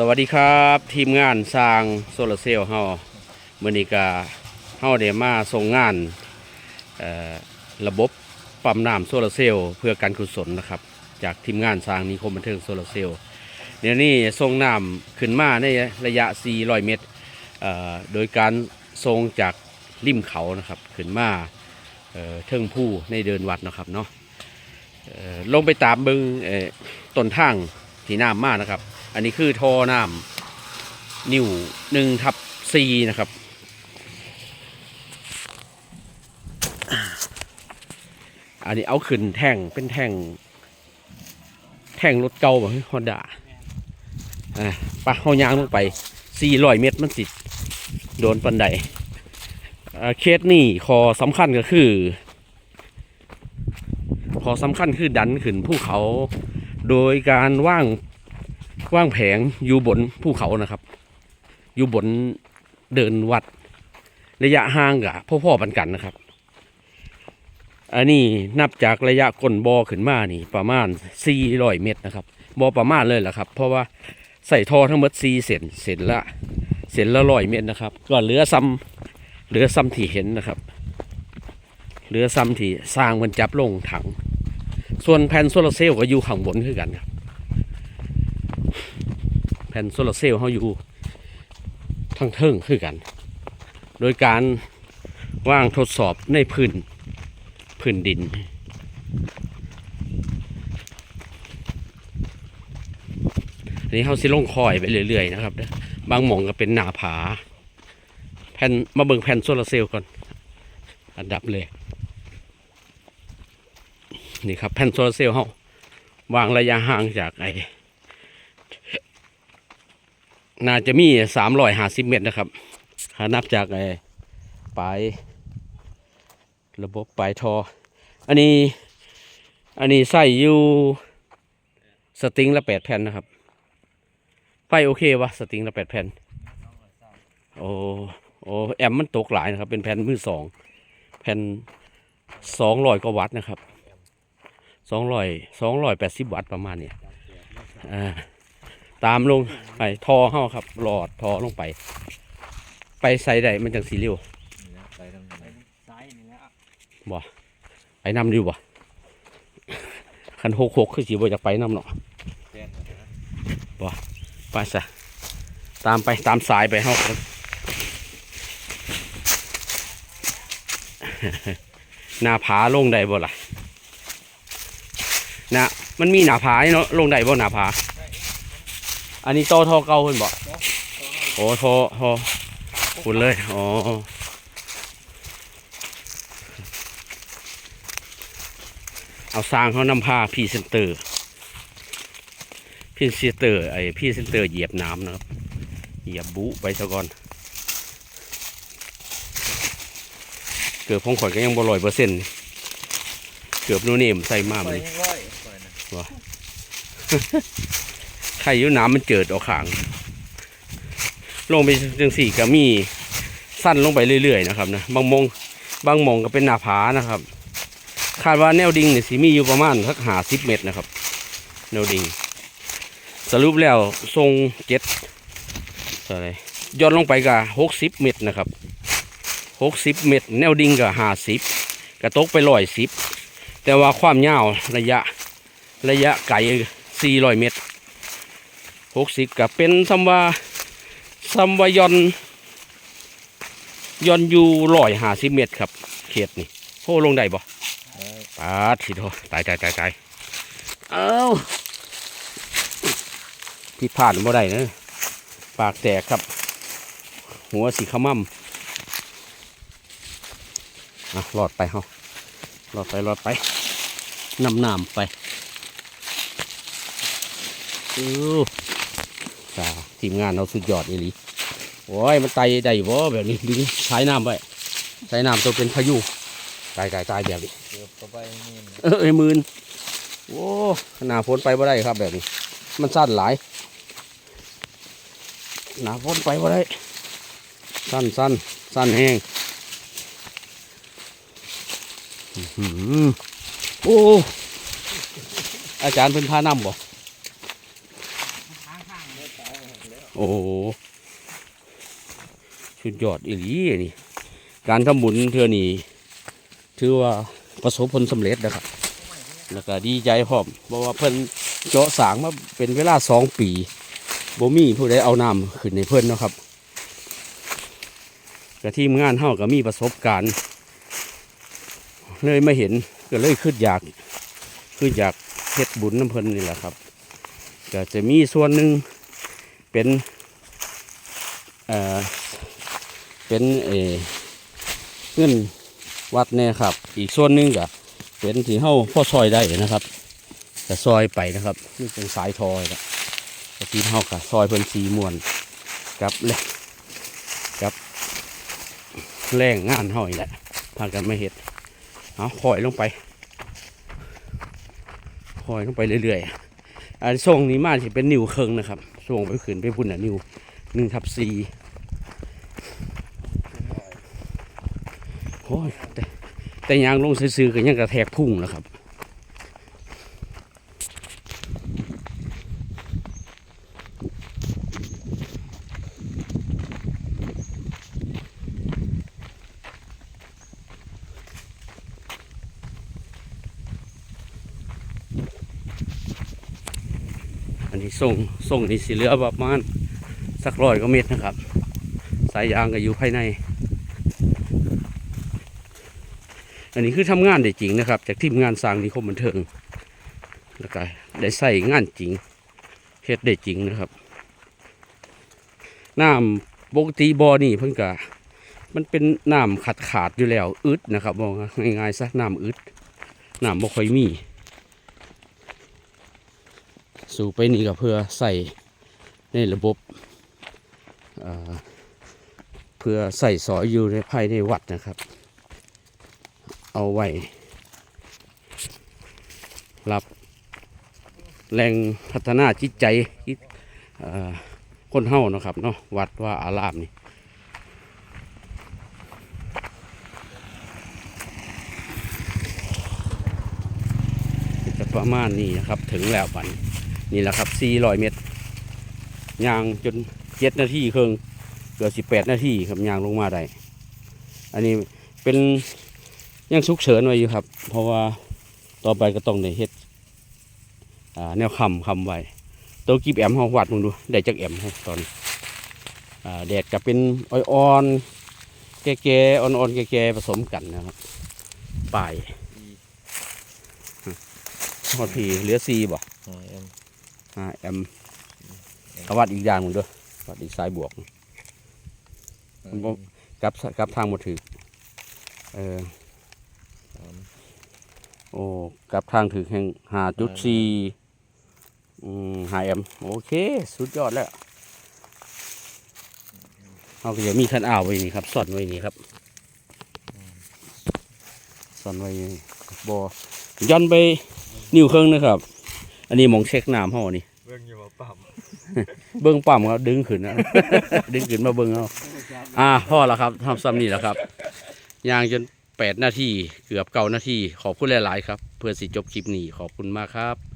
สวัสดีครับทีมงานสร้างโซลาร์เซลล์เฮาเมื่อนี้ก็เฮาได้มาส่งงานระบบปั๊มน้ำโซลาร์เซลล์เพื่อการกุศลนะครับ จากทีมงานสร้างนิคมบันเทิงโซลาร์เซลล์เดี๋ยวนี้ส่งน้ำขึ้นมาในระยะ 400 เมตร โดยการส่งจากริมเขานะครับขึ้นมาเทิงผู้ในเดินวัดนะครับเนาะลงไปตามเบิงต้นทางที่น้ำมานะครับ อันนี้คือท่อน้ำนิ้วหนึ่งทับซีนะครับ อันนี้เอาขึ้นแท่งเป็นแท่ง แท่งรถเก่าแบบฮอนด้าอะปะเฮายางลงไป400เมตรมันสิโดนปันไดเคสนี่ขอสำคัญก็คือขอสำคัญคือดันขึ้นภูเขา โดยการว่าง ว่างแผงอยู่บนภูเขานะครับ อยู่บนเดินวัด ระยะห่างกับพ่อๆปันกันนะครับ อันนี้นับจากระยะก้นบอขึ้นมานี่ ประมาณ400เมตรนะครับบอประมาณเลยแหละครับ เพราะว่าใส่ท่อทั้งหมด4เส้นเส้นละเส้นละร้อยเมตรนะครับ ก็เหลือซ้ำเหลือซ้ำที่เห็นนะครับเหลือซ้ำที่สร้างมันจับลงถัง ส่วนแผ่นโซลาร์เซลล์ก็อยู่ข้างบนคือกันครับ ผ่นโซลาร์เซลล์เขาอยู่ทั้งเทิงคือกัน โดยการว่างทดสอบในพื้นพื้นดิน อันนี้เขาสิลงคอยไปเรื่อยๆนะครับ บางหม่องก็เป็นหนาผา แผ่นมาเบิ่งแผ่นโซลาร์เซลล์ก่อน อันดับเลย นี่ครับแผ่นโซลาร์เซลล์เขาวางระยะห่างจากไอ น่าจะมีสามร้อยห้าสิบเมตรนะครับถ้านับจากไอ้ปลายระบบปลายทอ อันนี้ อันนี้ใส่อยู่สตริงละแปดแผ่นนะครับไฟโอเควะสตริงละแปดแผ่นโอ้โอ้แอมมันตกหลายนะครับ เป็นแผ่นมือสองแผ่นสองร้อยกว่าวัตต์นะครับสองร้อยสองร้อยแปดสิบวัตต์ประมาณเนี้ยอ่า ตามลงไปทอเข้าครับ หลอดทอลงไป ไปใส่ใดมันจังสีเร็วไปทางไหนซ้ายนี่แหละไปนำดีบ่คันหกหกคือสีบ่อยากไปนำเนาะแจ้งนะไปซะตามไปตามสายไปเฮาครับหน้าผาลงได้บ่ล่ะนะมันมีหน้าผาเนาะลงได้บ่หน้าผา อันนี้โตอทอเก่าเพิ่นบ่โอ้ทอทอคุณเลยอ๋อเอาสร้างเขานำพาพรีเซนเตอร์พรีเซนเตอร์ไอพรีเซนเตอร์เหยียบน้ำนะครับ เหยียบบุไปซะก่อน เกือบพงข่อยก็ยังบ่ลอยเปอร์เซ็นต์เกือบโนเนมใส่มาไปมันยังร้ ไข่ยุน้ำมันเจิดออกขาง ลงไปจังสี่ก็มีสั้นลงไปเรื่อยๆนะครับนะบางมองบางมองก็เป็นหน้าผานะครับ คาดว่าแนวดิ่งเนี่ยสีมีอยู่ประมาณสักหาสิบเมตรนะครับ แนวดิ่งสรุปแล้วทรงเจ็ดอะไรย้อนลงไปก็หกสิบเมตรนะครับหกสิบเมตร แนวดิ่งก็ห้าสิบกระตกไปร้อยสิบแต่ว่าความยาวระยะระยะไกลสี่ร้อยเมตร หกสิบก็เป็นซัมวาซัมวายอนยอนอยู่ร้อยหาสิเมตรครับ เขตนี่โหลงได้บ่ปาดสิโทตายตายตายตายเอาที่ผ่านบ่ได้นะปากแตกครับ หัวสีขมั่มอะรอดไปเฮารอดไปรอดไปนำน้ำไปอู้ จ้าทีมงานเราสุดยอดอีหลีโอ้ยมันไตได้บ่แบบนี้ดึงใช้น้ำไว้ใช้น้ำตัวเป็นพายุตายตายตายแบบนี้เกือบเข้าไปนี่นเออไอ้หมืนโอ้หนาฝนไปบ่ได้ครับแบบนี้ มันสั้นหลายหนาฝนไปบ่ได้ สั้นสั้นสั้นแห้งอือโอ้อาจารย์เป็นพาน้ำบ่ ทางข้างเลย โอ้โหชุดยอดอีหลีนี่ การทำบุญเทือนี้ถือว่าประสบผลสำเร็จนะครับ แล้วก็ดีใจพร้อมเพราะว่าเพิ่นเจาะสางมาเป็นเวลาสองปีบ่มีผู้ใดเอาน้ำขึ้นในเพิ่นนะครับกะทีมงานเฮาก็มีประสบการณ์ เลยไมาเห็นก็เลยขึ้นอยากขึ้นอยากเฮ็ดบุญน้ำเพิ่นนี่แหละครับ ก็จะมีส่วนหนึ่ง เป็นเอ่อเป็นเอเงินวัดเนี่ยครับ อีกส่วนหนึ่งก็เป็นที่เฮาพ่อซอยได้นะครับจะซอยไปนะครับนี่เป็นสายทอยนะก็ที่เฮากับซอยเพิ่นสีมวนกับแลกับแรงงานเฮาอีกแหละพากันไมาเฮ็ดเอาคอยลงไปคอยลงไปเรื่อยๆอันส่งนี้มาสิเป็นนิวเคิงนะครับ ส่งไปขืนไปพุ่นอะนิวหนึ่งทับสี่โอ้ยแต่แต่ยางลงซื้อๆก็ยังกระแทกพุ่งแล้วครับ นนี้ส่งส่งนี่สิเหลือประมาณสักร้อยกว่าเมตรนะครับ สายยางก็อยู่ภายใน อันนี้คือทำงานได้จริงนะครับ จากทีมงานสร้างนิคมบันเทิงแล้วก็ได้ใส่งานจริงเฮ็ดได้จริงนะครับน้ำปกติบอนี่เพิ่นกะมันเป็นน้ำขาดขาดอยู่แล้วอึดนะครับบอกง่ายๆซะน้ำอึดน้ำบ่ค่อยมี สู่ไปนี่ก็เพื่อใส่ในระบบเพื่อใส่สอยอยู่ในภายในวัดนะครับ เอาไว้รับแรงพัฒนาจิตใจจิตเอ่อคนเฮานะครับเนาะวัดว่าอารามนี่จะประมาณนี้นะครับถึงแล้วบัดน นี่แหละครับ400เมตรยางจนเจ็ดนาทีครึ่งเกือบ18นาทีครับยางลงมาได้ อันนี้เป็นยังฉุกเฉินไว้อยู่ครับ เพราะว่าต่อไปก็ต้องได้เฮ็ดอ่าแนวคำคำไว้ตัวกีบแอมเฮาวัดมึงดูได้จากแอมเฮาตอนอ่าแดดก็เป็นอ่อนๆแก่ๆอ่อนๆแก่ๆผสมกันนะครับป่ายฮอดพีเหลือซีบ่ อ่าเอ็มอ่าแอมเอาวัดอีกอย่างหนึ่งด้วยวัดอีกสายบวกผมบอกกลับกลับทางหมดถือเออสามโอ้กลับทางถือแห่งหาจุดสี่อืมหาแอมโอเค สุดยอดแล้วเอาก็จะมีคันอ่าวไว้นี่ครับซ่อนไว้นี่ครับซ่อนไว้นี่บอย่อนไปนิ้วเครื่องนะครับ อันนี้หมองเช็คน้ำเฮานี่ เรื่องอยู่มาปั๊มเบิ้งปั๊มครับดึงขึ้นนะ ดึงขึ้นมาเบิ้งเอาอ่าพ่อแล้วครับทำซ้ำนี่แล้วครับยางจนแปดนาทีเกือบเก้านาทีขอบคุณหลาย ๆ ครับ เพื่อสิจบคลิปนี้ขอบคุณมากครับ